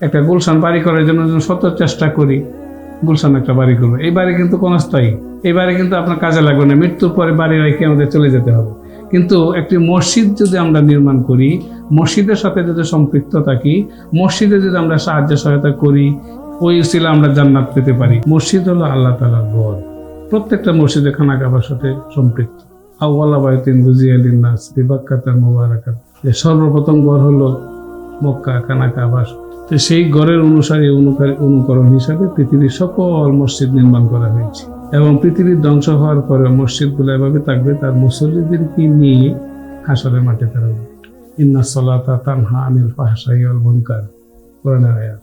একটা গুলশান বাড়ি করার জন্য শত চেষ্টা করি, গুলশান একটা বাড়ি করব। এই বাড়ি কিন্তু ক্ষণস্থায়ী। এই বাড়ি কিন্তু আপনার কাজে লাগবে না, মৃত্যুর পরে বাড়ি রেখে আমাদের চলে যেতে হবে। কিন্তু একটি মসজিদ যদি আমরা নির্মাণ করি, মসজিদের সাথে যদি সম্পৃক্ত থাকি, মসজিদে যদি আমরা সাহায্য সহায়তা করি, ওই ছিল আমরা জান্নাত পেতে পারি। মসজিদ হলো আল্লাহ তালার গড় প্রত্যেকটা মসজিদে খানা খাবার সাথে সম্পৃক্ত। আউ্লা বায়তিন বুজিয়ালিন নাস বিবাক্কাতার মোবারকাত। সর্বপ্রথম গড় হলো মক্কা খানা কাবার তো সেই গড়ের অনুসারে অনুকারী অনুকরণ হিসাবে পৃথিবীর সকল মসজিদ নির্মাণ করা হয়েছে। এবং পৃথিবীর ধ্বংস হওয়ার পরে মসজিদগুলো এভাবে থাকবে, তার মুসল্লিদেরকে নিয়ে হাসরের মাঠে উঠবে। ইন্না সলাতা তানহা আনিল ফাহসাই অল মুনকার। কোরআনের আয়াত।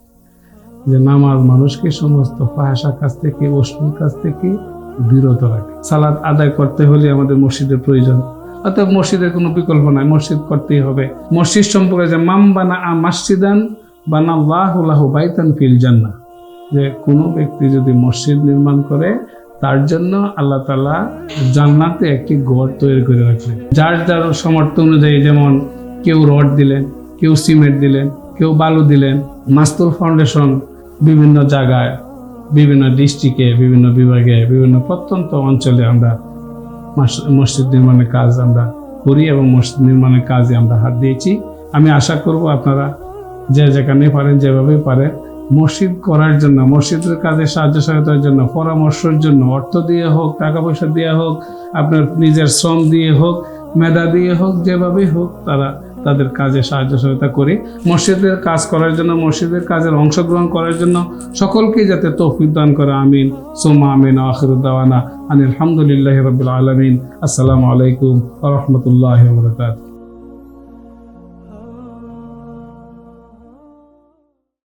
যে নামাজ মানুষকে সমস্ত ফাহাসা কাছ থেকে অশ্লীল কাছ থেকে বিরত রাখে। সালাদ আদায় করতে হলে আমাদের মসজিদের প্রয়োজন। অর্থাৎ মসজিদের কোনো বিকল্প নাই, মসজিদ করতেই হবে। মসজিদ সম্পর্কে যে মাম বানা আ মাসজিদান বানা লাহ বাইতান ফিল যে কোনো ব্যক্তি যদি মসজিদ নির্মাণ করে, তার জন্য আল্লাহ তালা জান্নাতে একটি গড় তৈরি করে রাখলেন। যার যার সমর্থ অনুযায়ী যেমন কেউ রড দিলেন, কেউ সিমেন্ট দিলেন, কেউ বালু দিলেন, মাস্তুল ফাউন্ডেশন বিভিন্ন জায়গায়, বিভিন্ন ডিস্ট্রিক্টে, বিভিন্ন বিভাগে, বিভিন্ন প্রত্যন্ত অঞ্চলে আমরা মাস- মসজিদ নির্মাণের কাজ আমরা করি এবং মসজিদ নির্মাণের কাজে আমরা হাত দিয়েছি। আমি আশা করব আপনারা যে যেখানে পারেন, যেভাবে পারেন। মসজিদ করার জন্য, মসজিদের কাজে সাহায্য সহায়তার জন্য, পরামর্শের জন্য, অর্থ দিয়ে হোক টাকা পয়সা দিয়ে হোক, আপনার নিজের শ্রম দিয়ে হোক, মেধা দিয়ে হোক, যেভাবেই হোক, তারা তাদের কাজে সাহায্য সহায়তা করে। মসজিদের কাজ করার জন্য, মসজিদের কাজের অংশগ্রহণ করার জন্য সকলকে যাতে তৌফিক দান করে। আমিন। সোমা আমিন আখিরুদ্দাওয়ানা আনিল আলহামদুলিল্লাহ রবিল আলমিন। আসসালামু আলাইকুম রহমতুল্লাহ বরকাত